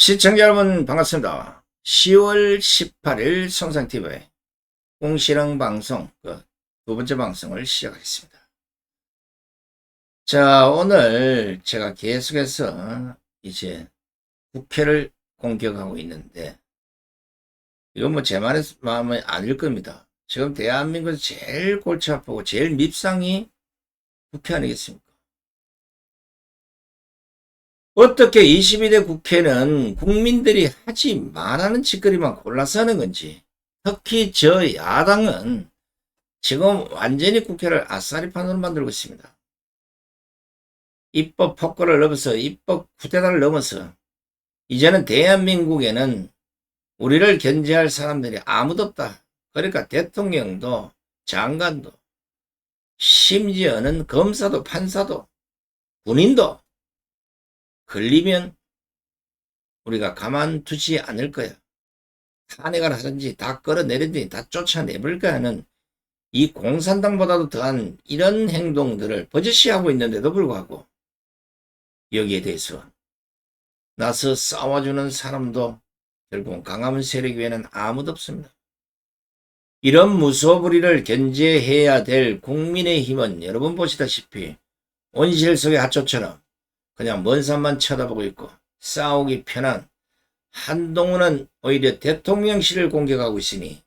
시청자 여러분 반갑습니다. 10월 18일 성상TV의 공실형 방송 그 두 번째 방송을 시작하겠습니다. 자 오늘 제가 계속해서 이제 국회를 공격하고 있는데 이건 뭐제 마음은 아닐 겁니다. 지금 대한민국에서 제일 골치 아프고 제일 밉상이 국회 아니겠습니까? 어떻게 22대 국회는 국민들이 하지 말라는 짓거리만 골라서 하는 건지, 특히 저 야당은 지금 완전히 국회를 아싸리판으로 만들고 있습니다. 입법 폭거를 넘어서 입법 쿠데타를 넘어서 이제는 대한민국에는 우리를 견제할 사람들이 아무도 없다. 그러니까 대통령도 장관도 심지어는 검사도 판사도 군인도 걸리면 우리가 가만두지 않을 거야. 탄핵을 하든지 다 끌어내리든지 다 쫓아내볼까 하는 이 공산당보다도 더한 이런 행동들을 버젓이 하고 있는데도 불구하고 여기에 대해서 나서 싸워주는 사람도 결국 강함은 세력 외에는 아무도 없습니다. 이런 무소불위를 견제해야 될 국민의 힘은 여러분 보시다시피 온실 속의 하초처럼 그냥 먼 산만 쳐다보고 있고 싸우기 편한 한동훈은 오히려 대통령실을 공격하고 있으니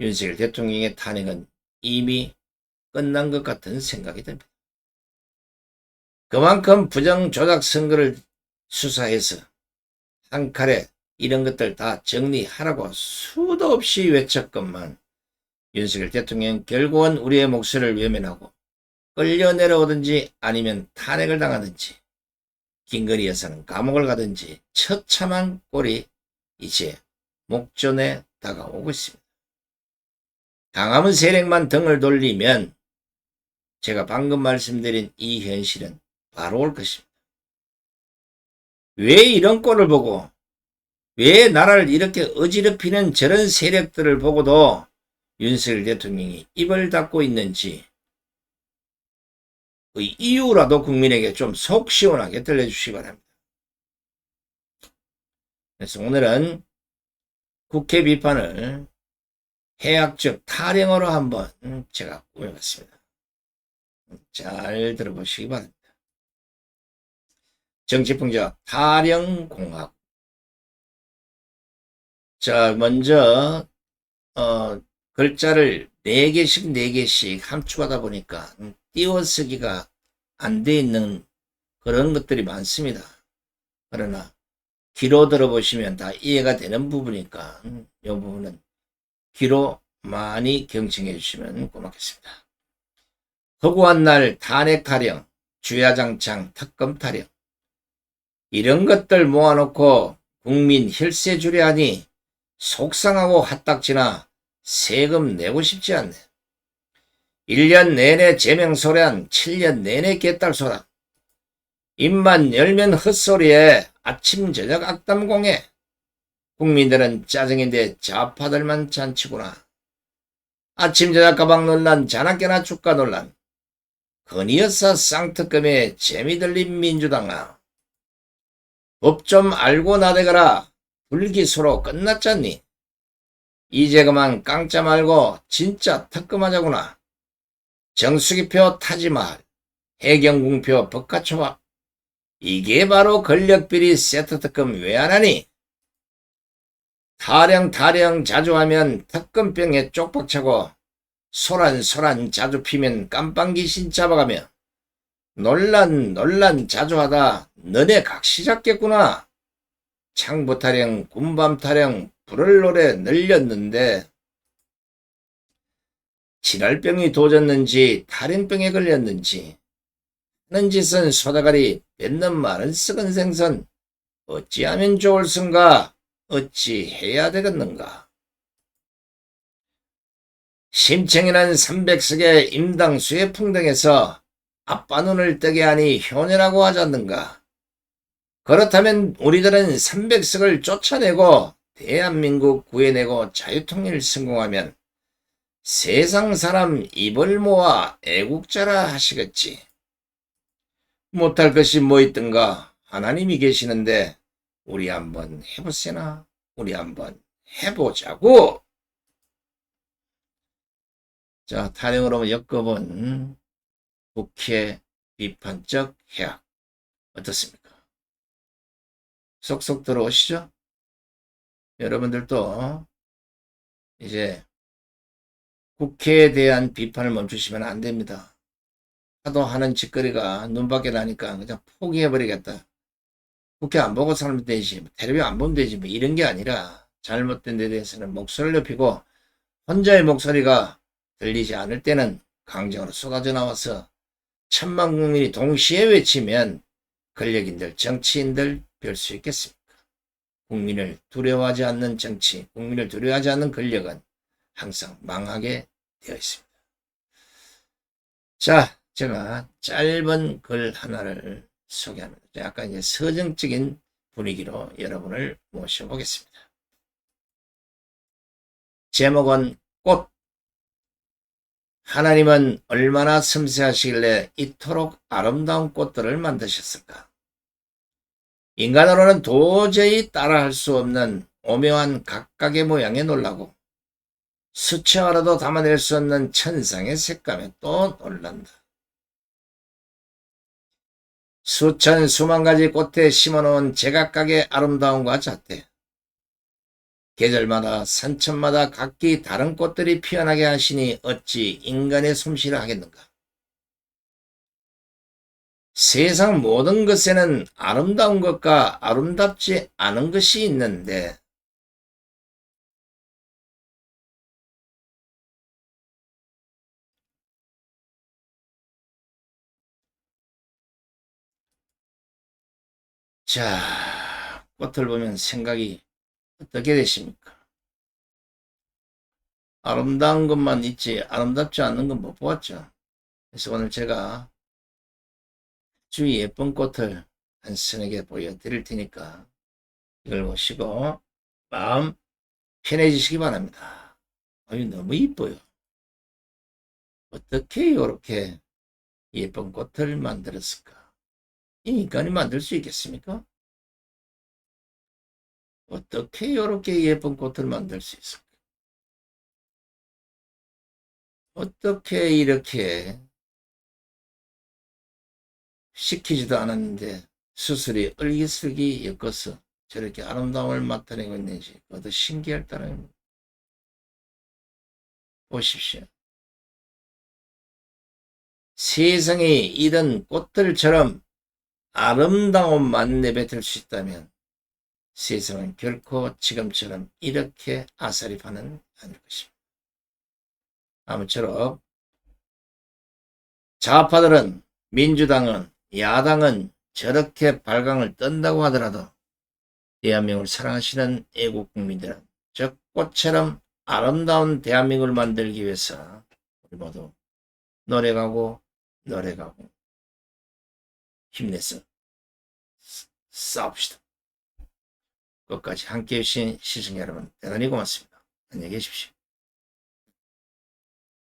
윤석열 대통령의 탄핵은 이미 끝난 것 같은 생각이 듭니다. 그만큼 부정조작 선거를 수사해서 한 칼에 이런 것들 다 정리하라고 수도 없이 외쳤건만 윤석열 대통령 결국은 우리의 목소리를 외면하고 끌려 내려오든지 아니면 탄핵을 당하든지 긴거리에서는 감옥을 가든지 처참한 꼴이 이제 목전에 다가오고 있습니다. 강함은 세력만 등을 돌리면 제가 방금 말씀드린 이 현실은 바로 올 것입니다. 왜 이런 꼴을 보고 왜 나라를 이렇게 어지럽히는 저런 세력들을 보고도 윤석열 대통령이 입을 닫고 있는지 그 이유라도 국민에게 좀 속 시원하게 들려주시기 바랍니다. 그래서 오늘은 국회 비판을 해학적 타령어로 한번 제가 꾸며봤습니다. 잘 들어보시기 바랍니다. 정치풍자 타령공학. 자, 먼저, 어, 글자를 4개씩 4개씩 함축하다 보니까 띄워쓰기가 안 돼 있는 그런 것들이 많습니다. 그러나 귀로 들어보시면 다 이해가 되는 부분이니까 이 부분은 귀로 많이 경청해 주시면 고맙겠습니다. 허구한 날 탄핵 타령, 주야장창 특검 타령 이런 것들 모아놓고 국민 혈세 주려 하니 속상하고 핫딱지나 세금 내고 싶지 않네. 1년 내내 제명소란, 7년 내내 개딸소란. 입만 열면 헛소리에 아침 저녁 악담공해. 국민들은 짜증인데 좌파들만 잔치구나. 아침 저녁 가방 논란, 자나깨나 주가 논란. 건이여사 쌍특검에 재미 들린 민주당아. 법 좀 알고 나대거라. 불기소로 끝났잖니. 이제 그만 깡짜 말고 진짜 특검하자구나. 정수기표 타지말, 해경궁표 법가초밥. 이게 바로 권력비리 세트 특검 왜 안 하니? 타령 타령 자주 하면 특검병에 쪽박 차고 소란 소란 자주 피면 깜빵 귀신 잡아가며 논란 논란 자주 하다 너네 각시 잡겠구나. 창부 타령 군밤 타령 불을 노래 늘렸는데 지랄병이 도졌는지 탈인병에 걸렸는지. 하는 짓은 소다가리 뱉는 말은 썩은 생선. 어찌하면 좋을순가? 어찌 해야 되겠는가? 심청이란 300석의 임당수의 풍등에서 아빠 눈을 뜨게 하니 효녀라고 하잖는가? 그렇다면 우리들은 300석을 쫓아내고 대한민국 구해내고 자유통일 성공하면 세상 사람 입을 모아 애국자라 하시겠지. 못할 것이 뭐 있든가 하나님이 계시는데 우리 한번 해보세나? 우리 한번 해보자고! 자, 타령으로 엮어본 국회 비판적 해악. 어떻습니까? 쏙쏙 들어오시죠? 여러분들도 이제 국회에 대한 비판을 멈추시면 안 됩니다. 하도 하는 짓거리가 눈밖에 나니까 그냥 포기해버리겠다. 국회 안 보고 살면 되지, 뭐 텔레비 안 보면 되지, 뭐 이런 게 아니라 잘못된 데 대해서는 목소리를 높이고 혼자의 목소리가 들리지 않을 때는 강정으로 쏟아져 나와서 천만 국민이 동시에 외치면 권력인들, 정치인들 별 수 있겠습니까? 국민을 두려워하지 않는 정치, 국민을 두려워하지 않는 권력은 항상 망하게 되어 있습니다. 자, 제가 짧은 글 하나를 소개합니다. 약간 이제 서정적인 분위기로 여러분을 모셔보겠습니다. 제목은 꽃. 하나님은 얼마나 섬세하시길래 이토록 아름다운 꽃들을 만드셨을까? 인간으로는 도저히 따라할 수 없는 오묘한 각각의 모양에 놀라고 수채화로도 담아낼 수 없는 천상의 색감에 또 놀란다. 수천 수만 가지 꽃에 심어놓은 제각각의 아름다움과 잣대. 계절마다 산천마다 각기 다른 꽃들이 피어나게 하시니 어찌 인간의 솜씨를 하겠는가? 세상 모든 것에는 아름다운 것과 아름답지 않은 것이 있는데 자, 꽃을 보면 생각이 어떻게 되십니까? 아름다운 것만 있지 아름답지 않은 건 못 보았죠. 그래서 오늘 제가 아주 예쁜 꽃을 개 보여드릴 테니까 이걸 보시고 마음 편해지시기 바랍니다. 아유 너무 이뻐요. 어떻게 이렇게 예쁜 꽃을 만들었을까? 이 인간이 만들 수 있겠습니까? 어떻게 이렇게 예쁜 꽃을 만들 수 있을까? 어떻게 이렇게 시키지도 않았는데 수술이 얼기설기 엮어서 저렇게 아름다움을 나타내고 있는지 그것도 신기할 따름입니다. 보십시오. 세상에 이런 꽃들처럼 아름다움만 내뱉을 수 있다면 세상은 결코 지금처럼 이렇게 아사리파는 아닐 것입니다. 아무쪼록 좌파들은 민주당은 야당은 저렇게 발광을 떤다고 하더라도 대한민국을 사랑하시는 애국 국민들은 저 꽃처럼 아름다운 대한민국을 만들기 위해서 우리 모두 노력하고 노력하고 힘내서 싸웁시다. 끝까지 함께 해 주신 시청자 여러분 대단히 고맙습니다. 안녕히 계십시오.